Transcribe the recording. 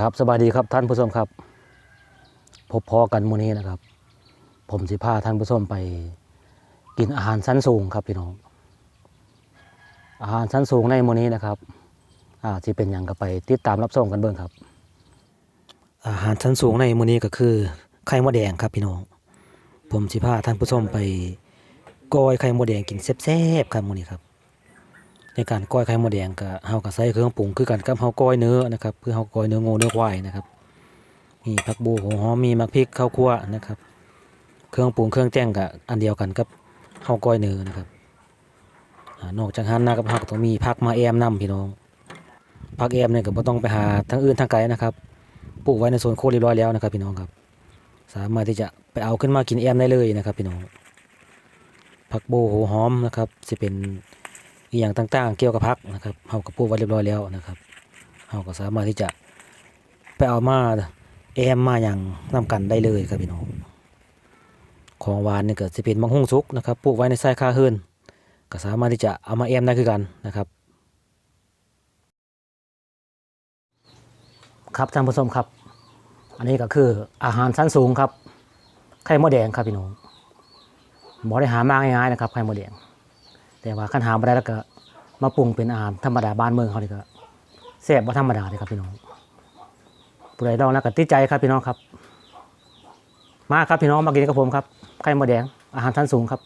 ครับสบายดีครับท่านผู้ชมครับ พบพอกันมื้อนี้นะครับ ผมสิพาท่านผู้ชมไป กินอาหารชั้นสูงครับพี่น้อง อาหารชั้นสูงในมื้อนี้นะครับอ่าที่เป็นอย่างก็ไปติดตามรับชมกันเบิ่งครับ อาหารชั้นสูงในมื้อนี้ก็คือ ไข่มดแดงครับพี่น้อง ผมสิพาท่านผู้ชมไปก้อยไข่มดแดงกินแซ่บๆครับมื้อนี้ครับ ในการก้อยไข่มดแดงก็เฮาก็ใส่เครื่องปรุงคือกันกับเฮาก้อยเนื้อนะครับคือเฮาก้อยเนื้องูเนื้อควายนะครับมีผักบัวหัวหอมมีมักพริกข้าวคั่วนะครับ เครื่องปรุงเครื่องแจ้งก็อันเดียวกันกับเฮาก้อยเนื้อนะครับนอกจากนั้นนะครับเฮาก็ต้องมีผักมาแอมนํพี่น้องผักแอมเนี่ยก็บ่ต้องไปหาทางอื่นทางไกลนะครับปลูกไว้ในสวนโคกเรียบร้อยแล้วนะครับ พี่น้องครับ สามารถที่จะไปเอาขึ้นมากินแอมได้เลยนะครับ พี่น้องผักโบวหัวหอมนะครับสิเป็น อีกอย่างต่างๆ เกี่ยวกับพักนะครับเฮาก็ปลูกไว้เรียบร้อยแล้วนะครับเฮาก็สามารถที่จะไปเอามาแอมมาอย่างนำกันได้เลยครับพี่น้องของหวานนี่ก็จะเป็นมังหุงสุกนะครับปลูกไว้ในไส้ค่าเฮือนก็สามารถที่จะเอามาแอมได้คือกันนะครับ ครับท่านผู้ชมครับ อันนี้ก็คืออาหารชั้นสูงครับไข่มดแดงครับพี่น้องบ่ได้หามาง่ายๆนะครับไข่มดแดง แต่ว่าขันหาบ่ได้แล้วก็มาปรุงเป็นอาหารธรรมดาบ้านเมืองเขาเลยก็แซ่บบ่ธรรมดาเลยครับพี่น้องผู้ใดลองแล้วก็ติดใจครับพี่น้องครับ มาครับพี่น้องมากินกับผมครับไข่มดแดงอาหารชั้นสูงครับ